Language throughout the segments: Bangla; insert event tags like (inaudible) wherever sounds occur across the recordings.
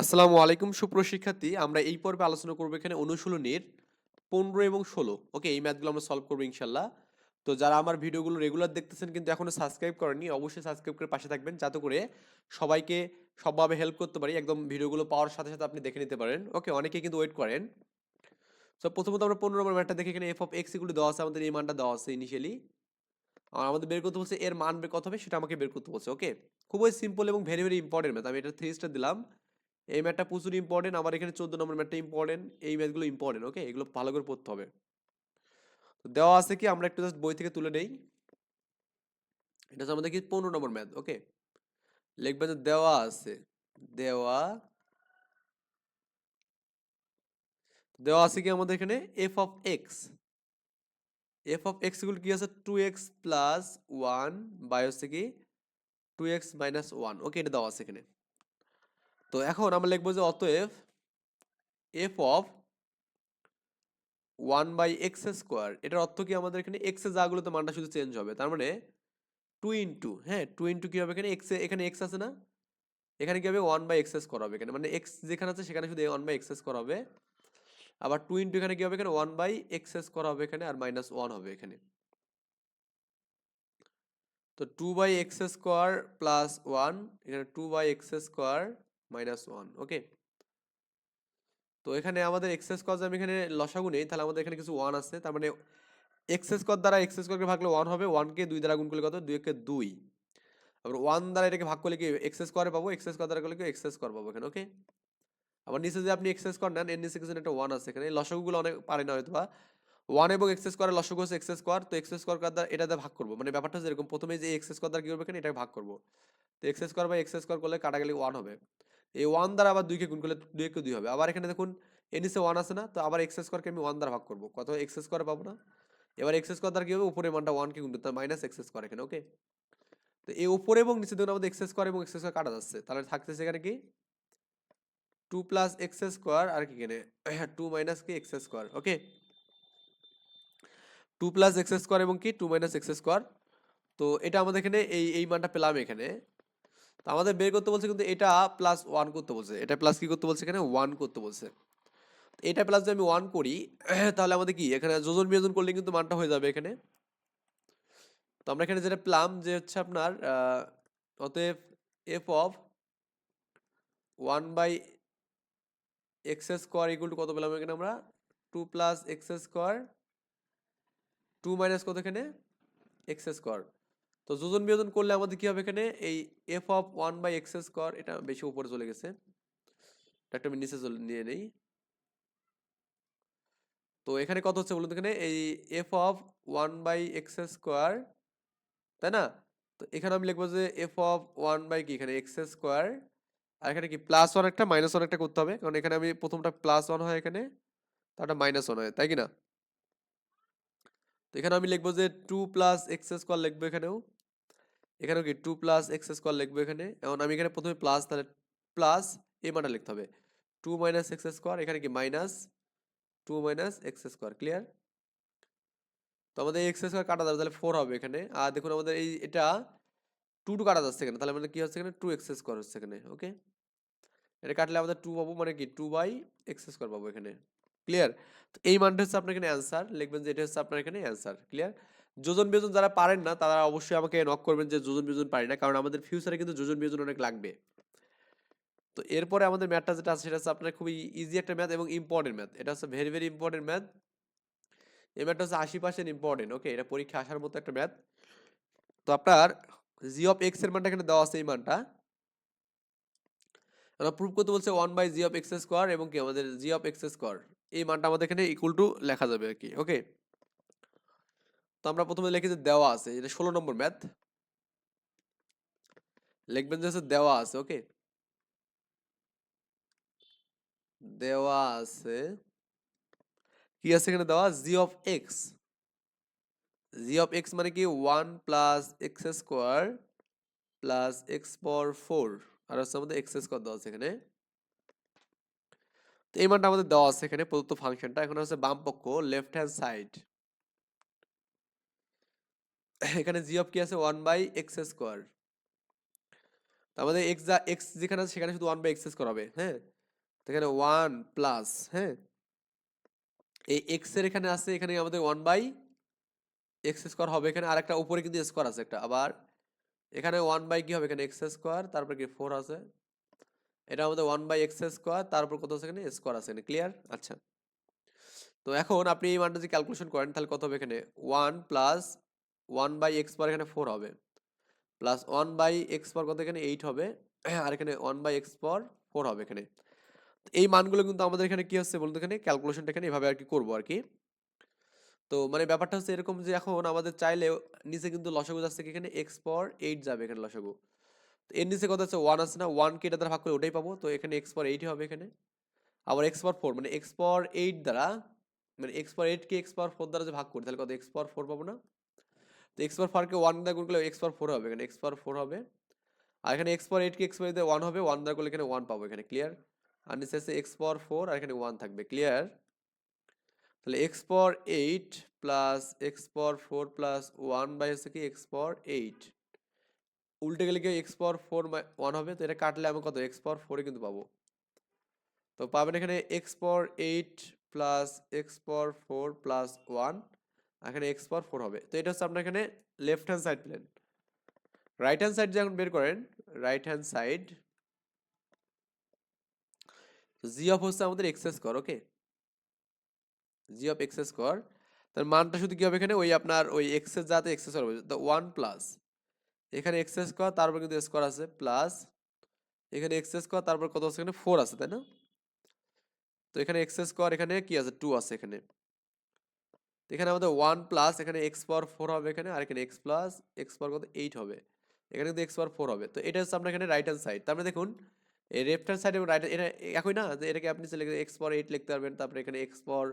আসসালামু আলাইকুম সুপ্রশিক্ষার্থী আমরা এই পর্বে আলোচনা করব এখানে অনুশীলনের পনেরো এবং ষোলো। ওকে, এই ম্যাথগুলো আমরা সলভ করব ইনশাল্লাহ তো যারা আমার ভিডিওগুলো রেগুলার দেখতেছেন কিন্তু এখনও সাবস্ক্রাইব করেনি অবশ্যই সাবস্ক্রাইব করে পাশে থাকবেন। যাতে করে সবাইকে সবভাবে হেল্প করতে পারি, একদম ভিডিওগুলো পাওয়ার সাথে সাথে আপনি দেখে নিতে পারেন। ওকে অনেকে কিন্তু ওয়েট করেন। তো প্রথমত আমরা পনেরো নম্বর ম্যাটটা দেখে, এখানে এফ অফ এক্স এগুলো দেওয়া আছে, আমাদের এই মানটা দেওয়া আছে ইনিশিয়ালি আর আমাদের বের করতে বলছে, এর মান বের কত হবে? সেটা আমাকে বের করতে বলছে, ওকে? খুবই সিম্পল এবং ভেরি ভেরি ইম্পর্টেন্ট ম্যাথ আমি এটা থ্রি স্টার দিলাম। এই ম্যাথটা প্রচুর ইম্পর্টেন্ট আমার এখানে চোদ্দ নম্বর ম্যাথটা ইম্পর্টেন্ট এই ম্যাথগুলো ইম্পর্টেন্ট ওকে এগুলো ভালো করে পড়তে হবে। তো দেওয়া আছে কি, আমরা একটু জাস্ট বই থেকে তুলে নেই। এটা আমাদের কি পনেরো নম্বর ম্যাথ ওকে লিখবেন যে দেওয়া আছে, দেওয়া দেওয়া আছে কি আমাদের এখানে? F of x f of এক্সগুলো কি আছে? Two x plus one by হচ্ছে কি two x minus one okay এটা দেওয়া আছে এখানে। তো এখন আমরা লিখব যে অতএব f of one by x square এটার অর্থ কি আমাদের এখানে এক্স যাগুলোতে মানটা শুধু চেঞ্জ হবে? তার মানে টু ইন্টু হ্যাঁ টু ইন্টু কী হবে এখানে? এক্স এখানে এক্স আছে না? এখানে কী হবে? ওয়ান বাই এক্সেস করা হবে এখানে। মানে এক্স যেখানে আছে সেখানে শুধু ওয়ান বাই এক্সেস করা হবে। আবার টু ইন্টু এখানে কী হবে এখানে? ওয়ান বাই এক্সেস করা হবে এখানে আর মাইনাস ওয়ান হবে এখানে। তো two by x square plus one এখানে two by x square minus one okay তো এখানে আমাদের এক্সেস কজ আমি এখানে লসাগু নেই তাহলে আমাদের এখানে কিছু ওয়ান আছে তার মানে এক্সেস কর দ্বারা এক্সেস করকে ভাগলে ওয়ান হবে ওয়ানকে দুই দ্বারা গুণ করলে কত দুই একে দুই আবার ওয়ান দ্বারা এটাকে ভাগ করলে কি এক্সেস করে পাবো এক্সেস কর দ্বারা করলে কি এক্সেস কর পাবো এখানে ওকে আবার নিচে যে আপনি এক্সেস কর নেন এর নিচে কিছু একটা ওয়ান আছে এখানে লসাগুগুলো অনেক পারে না হয়তো বা ওয়ান এবং এক্সেস করে লসগু হচ্ছে এক্সেস কর তো এক্সেস কর দ্বারা এটা ভাগ করব মানে ব্যাপারটা হচ্ছে এরকম প্রথমে যে এক্সেস কর দ্বারা কি করবে এখানে এটাকে ভাগ করব তো এক্সেস কর বা এক্সেস কর করলে কাটা গেলে ওয়ান হবে এই ওয়ান দ্বারা আবার দুইকে গুণ করলে দুই কে দুই হবে। আবার এখানে দেখুন এনিসে ওয়ান আছে না, তো আবার এক্সেস করকে আমি ওয়ান দ্বারা ভাগ করব। কত এক্সেস করে পাবো না? এবার এক্সেস কর দ্বারা কী হবে? উপরে মানটা ওয়ানকে গুণ করতে মাইনাস এক্সেস করে এখানে ওকে তো এই উপরে এবং নিচে দেখুন আমাদের এক্সেস করে এবং এক্সেস করে কাটা যাচ্ছে। তাহলে থাকতেছে এখানে কি? টু প্লাস এক্স স্কোয়ার আর কি এখানে? (coughs) টু মাইনাস কি? X square okay two plus x square এবং কি? টু মাইনাস এক্স স্কোয়ার তো এটা আমাদের এখানে এই এই মানটা পেলাম এখানে। তো আমাদের বের করতে বলছে কিন্তু এটা প্লাস ওয়ান করতে বলছে। এটা প্লাস কি করতে বলছে এখানে? ওয়ান করতে বলছে। এটা প্লাস যদি আমি ওয়ান করি, (clears throat) তাহলে আমাদের কি? এখানে যোজন বিয়োজন করলে কিন্তু মানটা হয়ে যাবে এখানে। তো আমরা এখানে যেটা প্লাম যে হচ্ছে আপনার অতএব f of one by x square equal to কত পেলাম এখানে আমরা? Two plus x square two minus কত এখানে? এক্স স্কোয়ার তো যোজন বিয়োজন করলে আমাদের কি হবে এখানে? এই f of one by x square এটা বেশি উপরে চলে গেছে। একটা আমি নিচে চলে, নিয়ে নেই। তো এখানে কত হচ্ছে বলুন এখানে? এই f of one by x square তাই না? তো এখানে আমি লিখব যে এফ অফ ওয়ান বাই কি? এখানে এক্স স্কোয়ার আর এখানে কি? প্লাস ওয়ান একটা মাইনাস ওয়ান একটা করতে হবে। কারণ এখানে আমি প্রথমটা প্লাস ওয়ান হয় এখানে তারটা মাইনাস ওয়ান হয়, তাই কি না? তো এখানে আমি লিখব যে টু প্লাস এক্স স্কোয়ার লিখব এখানেও। এখানেও কি টু প্লাস এক্স স্কোয়ার লিখব এখানে। এখন আমি এখানে প্রথমে প্লাস তাহলে প্লাস এই মানটা লিখতে হবে। টু মাইনাস এক্স স্কোয়ার এখানে কি minus two minus x square clear তো আমাদের এক্স স্কোয়ার কাটা যাবে, তাহলে ফোর হবে এখানে। আর দেখুন আমাদের এই, এটা টু টু কাটা যাচ্ছে এখানে। তাহলে মানে কি হচ্ছে এখানে? টু এক্স স্কোয়ার হচ্ছে এখানে ওকে এটা কাটলে আমাদের টু পাবো মানে কি? টু বাই এক্স স্কোয়ার পাবো এখানে ক্লিয়ার এই মানটা হচ্ছে আপনার এখানে অ্যান্সার লিখবেন যে এটা হচ্ছে আপনার এখানে অ্যান্সার ক্লিয়ার যোজন বিয়োজন যারা পারেন না, তারা অবশ্যই আমাকে নক করবেন যে যোজন বিয়োজন পারি না, কারণ আমাদের ফিউচারে কিন্তু যোজন বিয়োজন অনেক লাগবে। তো এরপরে আমাদের ম্যাথটা যেটা আছে, সেটা হচ্ছে আপনার খুবই ইজি একটা ম্যাথ এবং ইম্পর্টেন্ট ম্যাথ এটা হচ্ছে ভেরি ভেরি ইম্পর্টেন্ট ম্যাথ এই ম্যাথটা হচ্ছে আশি পার্সেন্ট ইম্পর্টেন্ট ওকে এটা পরীক্ষা আসার মতো একটা ম্যাথ তো আপনার জি অফ এক্সের মানটা এখানে দেওয়া আছে এই মানটা। আমরা প্রুভ করতে বলছে one by g of x square এবং কি আমাদের জি অফ এক্স স্কোয়ার এই মানটা আমাদের এখানে ইকুয়াল টু লেখা যাবে আর কি ওকে তো আমরা প্রথমে লিখি যে দেওয়া আছে, এটা ষোলো নম্বর ম্যাথ লিখবেন যে দেওয়া আছে ওকে দেওয়া আছে, কি আছে এখানে দেওয়া? G of x g of x মানে কি? One plus x square plus x power four আর হচ্ছে আমাদের এক্স স্কোয়ার দেওয়া আছে এখানে। তো এই মানটা আমাদের দেওয়া আছে এখানে প্রদত্ত ফাংশনটা। এখন হচ্ছে বাম পক্ষ লেফট হ্যান্ড সাইড এখানে জি অফ কি আছে ওয়ান বাই এক্স স্কোয়ার আমাদের এক্স যা এক্স যেখানে আছে সেখানে শুধু ওয়ান বাই এক্স স্কোয়ার হবে হ্যাঁ? এখানে ওয়ান প্লাস হ্যাঁ? এই এক্সের এখানে আছে, এখানে আমাদের ওয়ান বাই এক্স স্কোয়ার হবে। এখানে আর একটা উপরে কিন্তু স্কোয়ার আছে একটা। আবার এখানে ওয়ান বাই কি হবে? এখানে এক্স স্কোয়ার তারপর কি? ফোর আছে। এটা আমাদের ওয়ান বাই এক্স স্কোয়ার তারপর কত আছে এখানে? স্কোয়ার আছে এখানে। ক্লিয়ার আচ্ছা। তো এখন আপনি এই মানটা যদি ক্যালকুলেশন করেন, তাহলে কত হবে এখানে? One plus one by x power এখানে ফোর হবে। Plus one by x power কত এখানে? এইট হবে। আর এখানে one by x power four হবে এখানে। এই মানগুলো কিন্তু আমাদের এখানে কি হচ্ছে বলতে এখানে? ক্যালকুলেশনটা এখানে এভাবে আর কি করব আর কি। তো মানে ব্যাপারটা হচ্ছে এরকম যে এখন আমাদের চাইলে নিচে কিন্তু লসাগু যাচ্ছে এখানে এক্স পর এইট যাবে এখানে লসাগু তো এর নিচে কত হচ্ছে ওয়ান আছে না ওয়ান কে এটা দ্বারা ভাগ করে ওটাই পাবো তো এখানে এক্স পর এইটই হবে এখানে আবার এক্স পর ফোর মানে এক্স পর এইট দ্বারা মানে এক্স পর এইটকে এক্স পর ফোর দ্বারা যে ভাগ করি তাহলে কত এক্স পর ফোর পাবো না তো এক্স পর ফোরকে ওয়ান দ্বারা গুণ করলে এক্স পর ফোর হবে এখানে এক্স পর ফোর হবে আর এখানে এক্স পর এইট কে এক্স এইট ওয়ান হবে ওয়ান দ্বারা করলে এখানে ওয়ান পাবো এখানে ক্লিয়ার আর নিচে আছে এক্স পর ফোর আর এখানে ওয়ান থাকবে ক্লিয়ার তাহলে x power eight plus x power four plus one by হচ্ছে কি এক্স পর এইট উল্টে গেলে কি এক্স পর ফোর ওয়ান হবে? তো এটা কাটলে আমি কত? এক্স পর ফোরে কিন্তু পাবো। তো পাবেন এখানে x power eight plus x power four plus one এখানে এক্স পর ফোর হবে। তো এটা হচ্ছে আপনার এখানে left hand side plane right hand side যখন বের করেন right hand side g of হচ্ছে আমাদের x square okay g of x square তার মানটা শুধু কি হবে এখানে? ওই আপনার ওই এক্সের যাতে এক্স স্কোয়ার হবে। তো ওয়ান প্লাস এখানে এক্স স্কোয়ার তারপর কিন্তু স্কোয়ার আছে প্লাস এখানে এক্স স্কোয়ার তারপর কত আছে? এখানে ফোর আছে, তাই না? তো এখানে এক্স স্কোয়ার এখানে কি আছে? টু আছে এখানে। এখানে আমাদের ওয়ান প্লাস এখানে এক্স পাওয়ার ফোর হবে এখানে, আর এখানে এক্স প্লাস এক্স পাওয়ার কত? এইট হবে। এখানে কিন্তু এক্স পাওয়ার ফোর হবে। তো এটা হচ্ছে আপনার এখানে রাইট হ্যান্ড সাইড তারপরে দেখুন, এই লেফট হ্যান্ড সাইড এবং রাইট এটা একই না? যে এটাকে আপনি লিখে এক্স পাওয়ার এইট লিখতে পারবেন, তারপরে এখানে এক্স পাওয়ার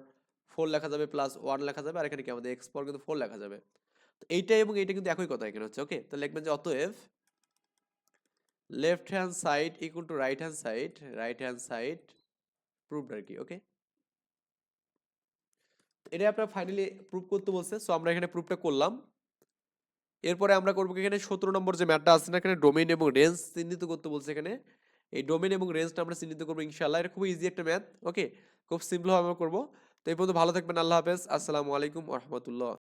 ফোর লেখা যাবে প্লাস ওয়ান লেখা যাবে, আর এখানে কি আমাদের এক্স পাওয়ার কিন্তু ফোর লেখা যাবে। তো এইটা এবং এইটা কিন্তু একই কথা এখানে হচ্ছে ওকে তো লিখবেন যে অতএব left hand side equal to right hand side right hand side proved আর কি ওকে এটা আপনার ফাইনালি প্রুভ করতে বলছে সো আমরা এখানে প্রুফটা করলাম। এরপরে আমরা করব এখানে সতেরো নম্বর যে ম্যাটটা আছে না, এখানে ডোমেইন এবং রেঞ্জ চিহ্নিত করতে বলছে এখানে। এই ডোমেইন এবং রেঞ্জটা আমরা চিহ্নিত করব ইনশাল্লাহ এটা খুব ইজি একটা ম্যাথ ওকে খুব সিম্পল ভাবে আমরা করব। তো এই পর্যন্ত ভালো থাকবেন আল্লাহ হাফেজ। আসসালামু আলাইকুম রহমতুল্লাহ।